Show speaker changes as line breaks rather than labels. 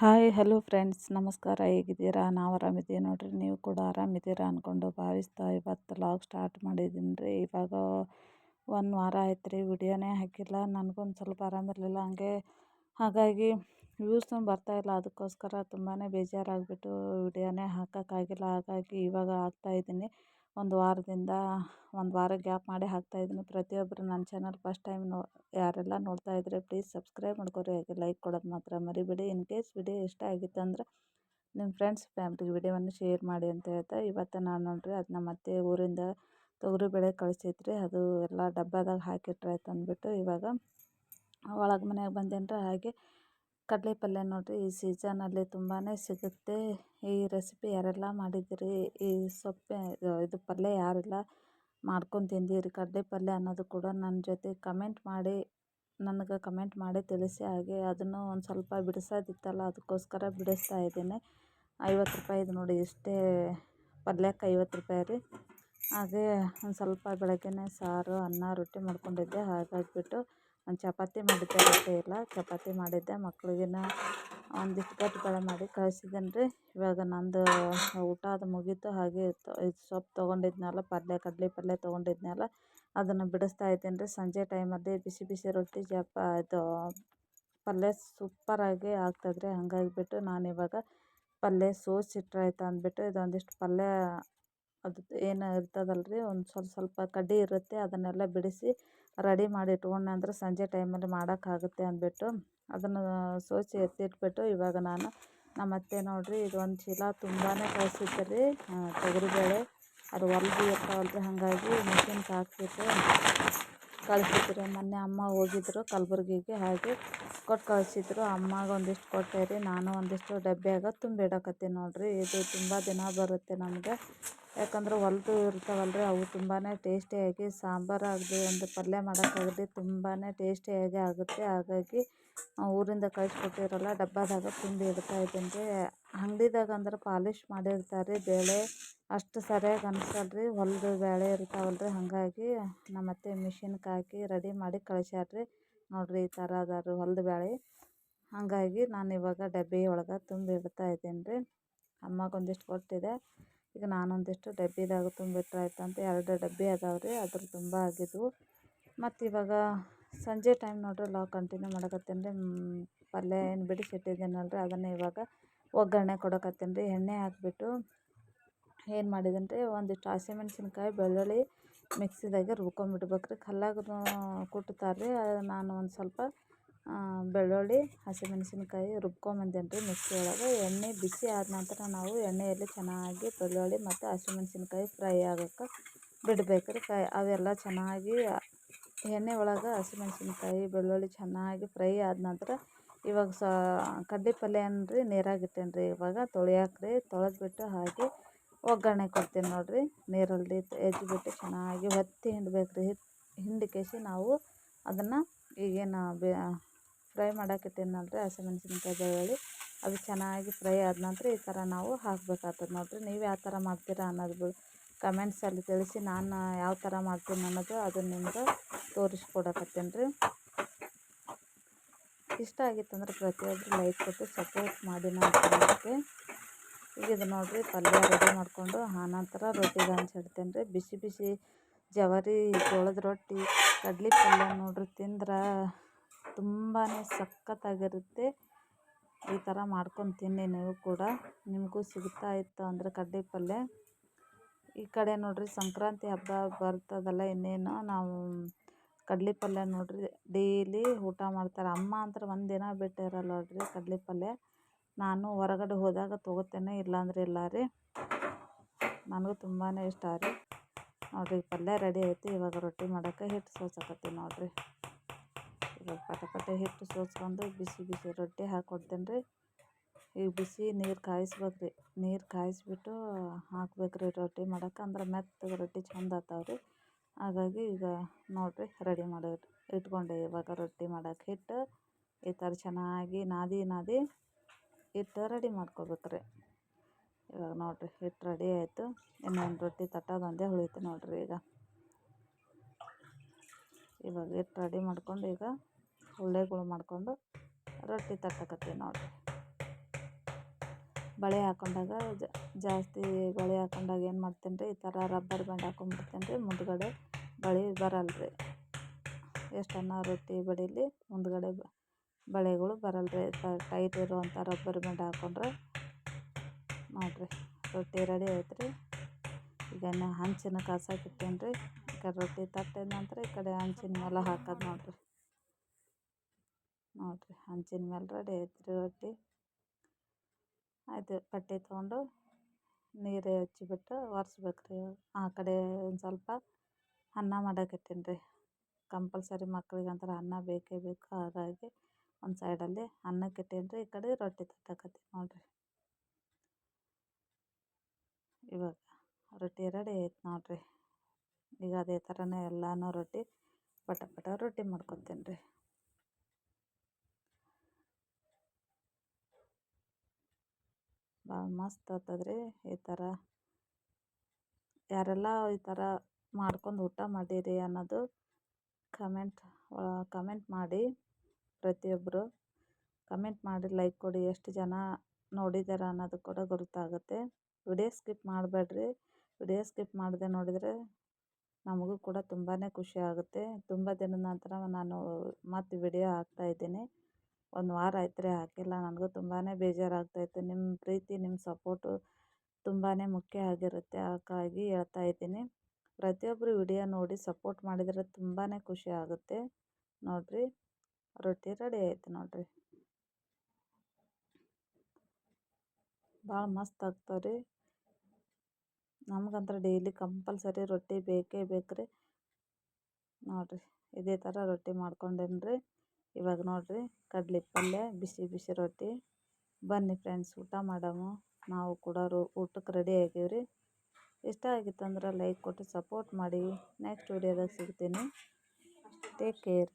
Hi, hello friends. ನಮಸ್ಕಾರ. ಹೇಗಿದ್ದೀರಾ? ನಾವು ಆರಾಮಿದ್ದೀವಿ ನೋಡಿರಿ. ನೀವು ಕೂಡ ಆರಾಮಿದ್ದೀರಾ ಅಂದ್ಕೊಂಡು ಭಾವಿಸ್ತಾ ಇವತ್ತು ಲಾಗ್ ಸ್ಟಾರ್ಟ್ ಮಾಡಿದ್ದೀನಿ ರೀ ಇವಾಗ ಒಂದು ವಾರ ಆಯ್ತು ರೀ ವಿಡಿಯೋನೇ ಹಾಕಿಲ್ಲ. ನನಗೊಂದು ಸ್ವಲ್ಪ ಆರಾಮಿರಲಿಲ್ಲ ಹಂಗೆ, ಹಾಗಾಗಿ ವ್ಯೂಸ್ನೂ ಬರ್ತಾಯಿಲ್ಲ ಅದಕ್ಕೋಸ್ಕರ ತುಂಬಾ ಬೇಜಾರಾಗಿಬಿಟ್ಟು ವಿಡಿಯೋನೇ ಹಾಕೋಕ್ಕಾಗಿಲ್ಲ. ಹಾಗಾಗಿ ಇವಾಗ ಹಾಕ್ತಾಯಿದ್ದೀನಿ ಒಂದು ವಾರದಿಂದ ಒಂದು ವಾರ ಗ್ಯಾಪ್ ಮಾಡಿ ಹಾಕ್ತಾಯಿದ್ದೀನಿ ಪ್ರತಿಯೊಬ್ಬರು ನನ್ನ ಚಾನಲ್ ಫಸ್ಟ್ ಟೈಮ್ ನೋ, ಯಾರೆಲ್ಲ ನೋಡ್ತಾ ಇದ್ದರೆ ಪ್ಲೀಸ್ ಸಬ್ಸ್ಕ್ರೈಬ್ ಮಾಡ್ಕೊರಿ. ಹಾಗೆ ಲೈಕ್ ಕೊಡೋದು ಮಾತ್ರ ಮರಿಬೇಡಿ. ಇನ್ ಕೇಸ್ ವಿಡಿಯೋ ಇಷ್ಟ ಆಗಿತ್ತು ಅಂದರೆ ನಿಮ್ಮ ಫ್ರೆಂಡ್ಸ್ ಫ್ಯಾಮ್ಲಿಗೆ ವಿಡಿಯೋವನ್ನು ಶೇರ್ ಮಾಡಿ ಅಂತ ಹೇಳ್ತಾ ಇವತ್ತು ನಾನು ನೋಡಿರಿ ಅದನ್ನ ಮತ್ತೆ ಊರಿಂದ ತೊಗರಿಬೇಳೆ ಕಳಿಸಿದ್ರಿ. ಅದು ಎಲ್ಲ ಡಬ್ಬದಾಗ ಹಾಕಿಟ್ರಾಯ್ತು ಅಂದ್ಬಿಟ್ಟು ಇವಾಗ ಒಳಗೆ ಮನೆಗೆ ಬಂದೇನ್ರ ಹಾಗೆ ಕಡಲೆ ಪಲ್ಯ ನೋಡಿರಿ, ಈ ಸೀಸನಲ್ಲಿ ತುಂಬಾ ಸಿಗುತ್ತೆ. ಈ ರೆಸಿಪಿ ಯಾರೆಲ್ಲ ಮಾಡಿದ್ದೀರಿ? ಈ ಸೊಪ್ಪೆ, ಇದು ಪಲ್ಯ ಯಾರೆಲ್ಲ ಮಾಡ್ಕೊಂಡು ತಿಂದಿರಿ? ಕಡಲೆ ಪಲ್ಯ ಅನ್ನೋದು ಕೂಡ ನನ್ನ ಜೊತೆ ಕಮೆಂಟ್ ಮಾಡಿ, ನನಗೆ ಕಮೆಂಟ್ ಮಾಡಿ ತಿಳಿಸಿ ಹಾಗೆ ಅದನ್ನು ಒಂದು ಸ್ವಲ್ಪ ಬಿಡಿಸೋದಿತ್ತಲ್ಲ, ಅದಕ್ಕೋಸ್ಕರ ಬಿಡಿಸ್ತಾ ಇದ್ದೀನಿ. ಐವತ್ತು ರೂಪಾಯಿದು ನೋಡಿ, ಇಷ್ಟೇ ಪಲ್ಯಕ್ಕೆ ಐವತ್ತು ರೂಪಾಯಿ ರೀ. ಹಾಗೆ ಒಂದು ಸ್ವಲ್ಪ ಬೆಳಗ್ಗೆನೇ ಸಾರು, ಅನ್ನ, ರೊಟ್ಟಿ ಮಾಡ್ಕೊಂಡಿದ್ದೆ. ಹಾಗಾಗಿಬಿಟ್ಟು ಒಂದು ಚಪಾತಿ ಮಾಡಿದ್ದೆ ರೊಟ್ಟಿ ಇಲ್ಲ, ಚಪಾತಿ ಮಾಡಿದ್ದೆ ಮಕ್ಳಿಗೆ ಒಂದಿಷ್ಟು ಗಟ್ಟಿಬೇಳೆ ಮಾಡಿ ಕಳ್ಸಿದ್ದೇನೆ ರೀ ಇವಾಗ ನಂದು ಊಟ ಅದು ಮುಗೀತು, ಹಾಗೆ ಇದು ಸೊಪ್ಪು ತೊಗೊಂಡಿದ್ನಲ್ಲ, ಪಲ್ಯ, ಕಡಲೆ ಪಲ್ಯ ತೊಗೊಂಡಿದ್ನಲ್ಲ, ಅದನ್ನು ಬಿಡಿಸ್ತಾ ಇದ್ದೀನಿ ರೀ ಸಂಜೆ ಟೈಮಲ್ಲಿ ಬಿಸಿ ಬಿಸಿ ರೊಟ್ಟಿ ಜಪ ಇದು ಪಲ್ಯ ಸೂಪರಾಗಿ ಆಗ್ತದೆ ರೀ ನಾನು ಇವಾಗ ಪಲ್ಯ ಸೋಸಿಟ್ರಾಯ್ತು ಅಂದ್ಬಿಟ್ಟು ಇದೊಂದಿಷ್ಟು ಪಲ್ಯ, ಅದು ಏನು ಇರ್ತದಲ್ಲ ರೀ ಒಂದು ಸ್ವಲ್ಪ ಸ್ವಲ್ಪ ಕಡ್ಡಿ ಇರುತ್ತೆ, ಅದನ್ನೆಲ್ಲ ಬಿಡಿಸಿ ರೆಡಿ ಮಾಡಿ ಇಟ್ಕೊಂಡೆ ಅಂದರೆ ಸಂಜೆ ಟೈಮಲ್ಲಿ ಮಾಡೋಕ್ಕಾಗುತ್ತೆ ಅಂದ್ಬಿಟ್ಟು ಅದನ್ನು ಸೋಸಿ ಎತ್ತಿಟ್ಬಿಟ್ಟು ಇವಾಗ ನಾನು ನಮ್ಮ ಅತ್ತೆ ನೋಡಿರಿ ಇದೊಂದು ಚೀಲ ತುಂಬಾ ಕಳಿಸಿದ್ದೆ ರೀ ತೊಗರಿಬೇಳೆ. ಅದು ಹೊಲ್ದು ಇರ್ತಾವಲ್ರಿ ಹಾಗಾಗಿ ಮಿಷಿನ್ಗೆ ಹಾಕ್ಬಿಟ್ಟು ಕಳಿಸಿದ್ರು. ಮೊನ್ನೆ ಅಮ್ಮ ಹೋಗಿದ್ರು ಕಲಬುರ್ಗಿಗೆ, ಹಾಗೆ ಕೊಟ್ಟು ಕಳಿಸಿದ್ರು, ಅಮ್ಮಗೆ ಒಂದಿಷ್ಟು ಕೊಟ್ಟೆ ರೀ, ನಾನು ಒಂದಿಷ್ಟು ಡಬ್ಬ್ಯಾಗ ತುಂಬಿಡಕತ್ತೆ ನೋಡಿರಿ, ಇದು ತುಂಬ ದಿನ ಬರುತ್ತೆ ನಮಗೆ. ಯಾಕಂದ್ರೆ ಹೊಲ್ದು ಇರ್ತಾವಲ್ಲ ರೀ ಅವು ತುಂಬಾ ಟೇಸ್ಟಿಯಾಗಿ ಸಾಂಬಾರು ಆಗಲಿ, ಒಂದು ಪಲ್ಯ ಮಾಡೋಕ್ಕಾಗಲಿ ತುಂಬಾ ಟೇಸ್ಟಿಯಾಗಿ ಆಗುತ್ತೆ. ಹಾಗಾಗಿ ಊರಿಂದ ಕಳಿಸ್ಕೊಟ್ಟಿರಲ್ಲ, ಡಬ್ಬದಾಗ ತುಂಬಿ ಇಡ್ತಾ ಇದ್ದೀನಿ ರೀ. ಅಂಗಡಿದಾಗ ಅಂದ್ರೆ ಪಾಲಿಶ್ ಮಾಡಿರ್ತಾರೆ, ಬೇಳೆ ಅಷ್ಟು ಸರಿಯಾಗಿ ಅನ್ಸಲ್ಲ ರೀ ಹೊಲ್ದು ಬೇಳೆ ಇರ್ತಾವಲ್ಲ ರೀ ಹಾಗಾಗಿ ನಮ್ಮತ್ತೆ ಮಿಷಿನ್ಗೆ ಹಾಕಿ ರೆಡಿ ಮಾಡಿ ಕಳ್ಸ್ಯಾರ ರೀ ನೋಡಿರಿ ಈ ಥರ ಅದಾರು ಹೊಲ್ದ ಬೇಳೆ ಹಾಗಾಗಿ ನಾನು ಇವಾಗ ಡಬ್ಬಿ ಒಳಗೆ ತುಂಬಿ ಇಡ್ತಾ ಇದ್ದೀನಿ ರೀ ಅಮ್ಮಗೆ ಒಂದಿಷ್ಟು ಕೊಟ್ಟಿದ್ದೆ ಈಗ ನಾನೊಂದಿಷ್ಟು ಡಬ್ಬಿದಾಗ ತುಂಬಿಟ್ರೆ ಅಂತ ಎರಡು ಡಬ್ಬಿ ಅದಾವೆ ರೀ ಅದ್ರ ತುಂಬ ಆಗಿದ್ವು. ಮತ್ತು ಇವಾಗ ಸಂಜೆ ಟೈಮ್ ನೋಡಿರಿ ಲಾಗ್ ಕಂಟಿನ್ಯೂ ಮಾಡಕತ್ತೀನಿ ರೀ ಪಲ್ಯ ಏನು ಬಿಡಿಸಿಟ್ಟಿದ್ದೀನಲ್ಲ ರೀ ಅದನ್ನು ಇವಾಗ ಒಗ್ಗರಣೆ ಕೊಡಕತ್ತೀನಿ ರೀ ಎಣ್ಣೆ ಹಾಕಿಬಿಟ್ಟು ಏನು ಮಾಡಿದ್ದೀನಿ ರೀ ಒಂದಿಷ್ಟು ಹಸಿಮೆಣ್ಸಿನ್ಕಾಯಿ ಬೆಳ್ಳುಳ್ಳಿ ಮಿಕ್ಸಿದಾಗೆ ರುಬ್ಕೊಂಡ್ಬಿಡ್ಬೇಕ್ರಿ ಕಲ್ಲಾಗೂ ಕುಟ್ತಾರೆ ನಾನು ಒಂದು ಸ್ವಲ್ಪ ಬೆಳ್ಳುಳ್ಳಿ, ಹಸಿಮೆಣ್ಸಿನ್ಕಾಯಿ ರುಬ್ಕೊಂಬಂದೇನಿ ರೀ ಮಿಕ್ಸಿ ಒಳಗೆ. ಎಣ್ಣೆ ಬಿಸಿ ಆದ ನಂತರ ನಾವು ಎಣ್ಣೆಯಲ್ಲಿ ಚೆನ್ನಾಗಿ ಬೆಳ್ಳುಳ್ಳಿ ಮತ್ತು ಹಸಿಮೆಣ್ಸಿನ್ಕಾಯಿ ಫ್ರೈ ಆಗೋಕೆ ಬಿಡ್ಬೇಕು ರೀ ಫ್ರೈ ಅವೆಲ್ಲ ಚೆನ್ನಾಗಿ, ಎಣ್ಣೆ ಒಳಗೆ ಹಸಿಮೆಣ್ಸಿನ್ಕಾಯಿ, ಬೆಳ್ಳುಳ್ಳಿ ಚೆನ್ನಾಗಿ ಫ್ರೈ ಆದ ನಂತರ ಇವಾಗ ಸಾ, ಕಡ್ಲೆ ಪಲ್ಯ ಏನ್ರಿ ರೀ ಇಟ್ಟೇನಿ ರೀ ಇವಾಗ ತೊಳಿಯಾಕೆ ರೀ ತೊಳೆದ್ಬಿಟ್ಟು ಹಾಗೆ ಒಗ್ಗರಣೆ ಕೊಡ್ತೀನಿ ನೋಡಿರಿ. ನೀರಲ್ಲಿ ಎಜ್ಜಿಬಿಟ್ಟು ಚೆನ್ನಾಗಿ ಒತ್ತಿ ಹಿಂಡ್ಬೇಕು ರೀ ಹಿಂಡಿಕೇಸಿ ನಾವು ಅದನ್ನು ಈಗೇನು ಬೇ, ಫ್ರೈ ಮಾಡಕ್ಕೆ ಇಟ್ಟೀನಲ್ಲ ರೀ ಹಸಿಮೆಣ್ಸಿನ್ಕಾಯಿ ಬೆಳ್ಳುಳ್ಳಿ ಅದು ಚೆನ್ನಾಗಿ ಫ್ರೈ ಆದ ನಂತರ ಈ ಥರ ನಾವು ಹಾಕ್ಬೇಕಾಗ್ತದೆ ನೋಡಿರಿ. ನೀವು ಯಾವ ಥರ ಮಾಡ್ತೀರಾ ಅನ್ನೋದು ಕಮೆಂಟ್ಸಲ್ಲಿ ತಿಳಿಸಿ ನಾನು ಯಾವ ಥರ ಮಾಡ್ತೀನಿ ಅನ್ನೋದು ಅದನ್ನು ನಿಮ್ಗೆ ತೋರಿಸ್ಕೊಡಕತ್ತೀನಿ ರೀ ಇಷ್ಟ ಆಗಿತ್ತಂದ್ರೆ ಪ್ರತಿಯೊಬ್ಬರು ಲೈಕ್ ಕೊಟ್ಟು ಸಪೋರ್ಟ್ ಮಾಡಿ ನಾನು ಈಗ ಇದು ನೋಡಿರಿ ಪಲ್ಯ ರೆಡಿ ಮಾಡಿಕೊಂಡು ಆನಂತರ ರೊಟ್ಟಿಗೆ ಹಂಚಿಡ್ತೇನೆ ರೀ. ಬಿಸಿ ಬಿಸಿ ಜವಾರಿ, ಜೋಳದ ರೊಟ್ಟಿ, ಕಡ್ಲೆ ಪಲ್ಯ ನೋಡಿರಿ ತಿಂದ್ರೆ ತುಂಬಾ ಸಖತ್ತಾಗಿರುತ್ತೆ. ಈ ಥರ ಮಾಡ್ಕೊಂಡು ತಿನ್ನಿ ನೀವು ಕೂಡ. ನಿಮಗೂ ಸಿಗ್ತಾ ಇತ್ತು ಅಂದರೆ ಕಡ್ಲೆ ಪಲ್ಯ. ಈ ಕಡೆ ನೋಡಿರಿ ಸಂಕ್ರಾಂತಿ ಹಬ್ಬ ಬರ್ತದಲ್ಲ ಇನ್ನೇನು, ನಾವು ಕಡ್ಲೆ ಪಲ್ಯ ನೋಡಿರಿ ಡೈಲಿ ಊಟ ಮಾಡ್ತಾರೆ. ಅಮ್ಮ ಅಂತ ಒಂದು ದಿನ ಬಿಟ್ಟು ಇರಲ್ಲ ನೋಡಿರಿ ಕಡ್ಲೆ ಪಲ್ಯ. ನಾನು ಹೊರಗಡೆ ಹೋದಾಗ ತೊಗೋತೇನೆ, ಇಲ್ಲಾಂದ್ರೆ ಇಲ್ಲ ರೀ. ನನಗೂ ತುಂಬಾ ಇಷ್ಟ ರೀ. ನೋಡಿರಿ, ಪಲ್ಯ ರೆಡಿ ಐತಿ, ಇವಾಗ ರೊಟ್ಟಿ ಮಾಡೋಕ್ಕೆ ಹಿಟ್ಟು ಸೋಸಕತ್ತೀನಿ ನೋಡಿರಿ. ಇವಾಗ ಪಟ ಪಟ ಹಿಟ್ಟು ಸೋಸ್ಕೊಂಡು ಬಿಸಿ ಬಿಸಿ ರೊಟ್ಟಿ ಹಾಕ್ಕೊಡ್ತೇನೆ ರೀ. ಈಗ ಬಿಸಿ ನೀರು ಕಾಯಿಸ್ಬೇಕು ರೀ. ನೀರು ಕಾಯಿಸ್ಬಿಟ್ಟು ಹಾಕ್ಬೇಕು ರೀ ರೊಟ್ಟಿ ಮಾಡೋಕೆ ಅಂದ್ರೆ ಮೆತ್ತಗೆ ರೊಟ್ಟಿ ಚೆಂದ ಆಗ್ತಾವೆ ರೀ. ಹಾಗಾಗಿ ಈಗ ನೋಡಿರಿ, ರೆಡಿ ಮಾಡಿ ಇಟ್ಕೊಂಡೆ ಇವಾಗ ರೊಟ್ಟಿ ಮಾಡೋಕೆ ಹಿಟ್ಟು. ಈ ಥರ ಚೆನ್ನಾಗಿ ನಾದಿ ನಾದಿ ಹಿಟ್ಟು ರೆಡಿ ಮಾಡ್ಕೊಬೇಕು ರೀ ಇವಾಗ ನೋಡಿರಿ, ಹಿಟ್ಟು ರೆಡಿ ಆಯಿತು. ಇನ್ನೊಂದು ರೊಟ್ಟಿ ತಟ್ಟೋದೊಂದೇ ಉಳಿತು ನೋಡಿರಿ ಈಗ. ಇವಾಗ ಹಿಟ್ಟು ರೆಡಿ ಮಾಡ್ಕೊಂಡು ಈಗ ಉಳ್ಳೆಗಳು ಮಾಡಿಕೊಂಡು ರೊಟ್ಟಿ ತಟ್ಟಕತ್ತೀವಿ ನೋಡಿರಿ. ಬಳೆ ಹಾಕೊಂಡಾಗ ಜಾಸ್ತಿ ಬಳೆ ಹಾಕೊಂಡಾಗ ಏನು ಮಾಡ್ತೀನಿ ರೀ ಈ ಥರ ರಬ್ಬರ್ ಬ್ಯಾಂಡ್ ಹಾಕೊಂಡ್ಬಿಡ್ತೀನಿ ರೀ ಮುಂದುಗಡೆ ಬಳೆ ಬರಲ್ಲ ರೀ ಎಷ್ಟನ್ನ ರೊಟ್ಟಿ ಬಡೀಲಿ, ಮುಂದ್ಗಡೆ ಬಳೆಗಳು ಬರಲ್ರಿ ಟೈಟ್ ಇರುವಂಥ ರಬ್ಬರ್ ಬ್ಯಾಂಡ್ ಹಾಕೊಂಡ್ರೆ ನೋಡಿರಿ, ರೊಟ್ಟಿ ರೆಡಿ ಆಯ್ತು ರೀ ಈಗ ನಾ ಹಂಚಿನ ಕಾಸಕ್ಕೆ ಇಟ್ಟೇನಿ ರೀ ಈ ಕಡೆ ರೊಟ್ಟಿ ತಟ್ಟಿದ ನಂತರ ಈ ಕಡೆ ಹಂಚಿನ ಮೇಲೆ ಹಾಕೋದು ನೋಡಿರಿ. ನೋಡಿರಿ, ಹಂಚಿನ ಮೇಲೆ ರೆಡಿ ಆಯ್ತು ರೀ ರೊಟ್ಟಿ. ಆಯಿತು, ಬಟ್ಟೆ ತೊಗೊಂಡು ನೀರು ಹಚ್ಚಿಬಿಟ್ಟು ಒರೆಸ್ಬೇಕು ರೀ ಆ ಕಡೆ ಒಂದು ಸ್ವಲ್ಪ ಅನ್ನ ಇಟ್ಟೀನಿ ರೀ. ಕಂಪಲ್ಸರಿ ಮಕ್ಳಿಗಂತೂ ಅನ್ನ ಬೇಕೇ ಬೇಕು, ಹಾಗಾಗಿ ಒಂದು ಸೈಡಲ್ಲಿ ಅನ್ನಕ್ಕೆ ಇಟ್ಟೀನಿ ರೀ ಈ ಕಡೆ ರೊಟ್ಟಿ ತಟ್ಟಕತ್ತೀನಿ ನೋಡಿರಿ. ಇವಾಗ ರೊಟ್ಟಿ ರೆಡಿ ಆಯ್ತು ನೋಡಿರಿ. ಈಗ ಅದೇ ಥರನೇ ಎಲ್ಲನೂ ರೊಟ್ಟಿ ಪಟ ಪಟ ರೊಟ್ಟಿ ಮಾಡ್ಕೊತೀನಿ ರೀ. ಭಾಳ ಮಸ್ತ್ ಆಗ್ತದ್ರಿ ಈ ಥರ ಯಾರೆಲ್ಲ ಈ ಥರ ಮಾಡ್ಕೊಂಡು ಊಟ ಮಾಡೀರಿ ಅನ್ನೋದು ಕಮೆಂಟ್ ಕಮೆಂಟ್ ಮಾಡಿ. ಪ್ರತಿಯೊಬ್ಬರು ಕಮೆಂಟ್ ಮಾಡಿ, ಲೈಕ್ ಕೊಡಿ, ಎಷ್ಟು ಜನ ನೋಡಿದ್ದಾರೆ ಅನ್ನೋದು ಕೂಡ ಗೊತ್ತಾಗುತ್ತೆ ವಿಡಿಯೋ ಸ್ಕಿಪ್ ಮಾಡಬೇಡ್ರಿ. ವಿಡಿಯೋ ಸ್ಕಿಪ್ ಮಾಡದೆ ನೋಡಿದರೆ ನಮಗೂ ಕೂಡ ತುಂಬಾ ಖುಷಿ ಆಗುತ್ತೆ. ತುಂಬ ದಿನದ ನಂತರ ನಾನು ಮತ್ತೆ ವಿಡಿಯೋ ಹಾಕ್ತಾಯಿದ್ದೀನಿ ಒಂದು ವಾರ ಆಯ್ತು ಹಾಕಿಲ್ಲ. ನನಗೂ ತುಂಬಾ ಬೇಜಾರಾಗ್ತಾಯಿತ್ತು ನಿಮ್ಮ ಪ್ರೀತಿ, ನಿಮ್ಮ ಸಪೋರ್ಟು ತುಂಬಾ ಮುಖ್ಯ ಆಗಿರುತ್ತೆ. ಹಾಗಾಗಿ ಹೇಳ್ತಾ ಇದ್ದೀನಿ. ಪ್ರತಿಯೊಬ್ಬರು ವಿಡಿಯೋ ನೋಡಿ ಸಪೋರ್ಟ್ ಮಾಡಿದರೆ ತುಂಬಾ ಖುಷಿ ಆಗುತ್ತೆ. ನೋಡಿರಿ. ರೊಟ್ಟಿ ರೆಡಿ ಆಯ್ತು ನೋಡಿರಿ. ಭಾಳ ಮಸ್ತ್ ಆಗ್ತಾವೆ ರೀ ನಮ್ಗಂದ್ರೆ ಡೈಲಿ ಕಂಪಲ್ಸರಿ ರೊಟ್ಟಿ ಬೇಕೇ ಬೇಕು ರೀ ನೋಡಿರಿ, ಇದೇ ಥರ ರೊಟ್ಟಿ ಮಾಡ್ಕೊಂಡೇನಿ ರೀ ಇವಾಗ ನೋಡಿರಿ ಕಡ್ಲೆ ಪಲ್ಯ ಬಿಸಿ ಬಿಸಿ ರೊಟ್ಟಿ. ಬನ್ನಿ ಫ್ರೆಂಡ್ಸ್ ಊಟ ಮಾಡಮು. ನಾವು ಕೂಡ ಊಟಕ್ಕೆ ರೆಡಿ ಆಗೀವಿ ರೀ ಇಷ್ಟ ಆಗಿತ್ತಂದ್ರೆ ಲೈಕ್ ಕೊಟ್ಟು ಸಪೋರ್ಟ್ ಮಾಡಿ. ನೆಕ್ಸ್ಟ್ ವೀಡಿಯೋದಾಗ ಸಿಗ್ತೀನಿ. Take care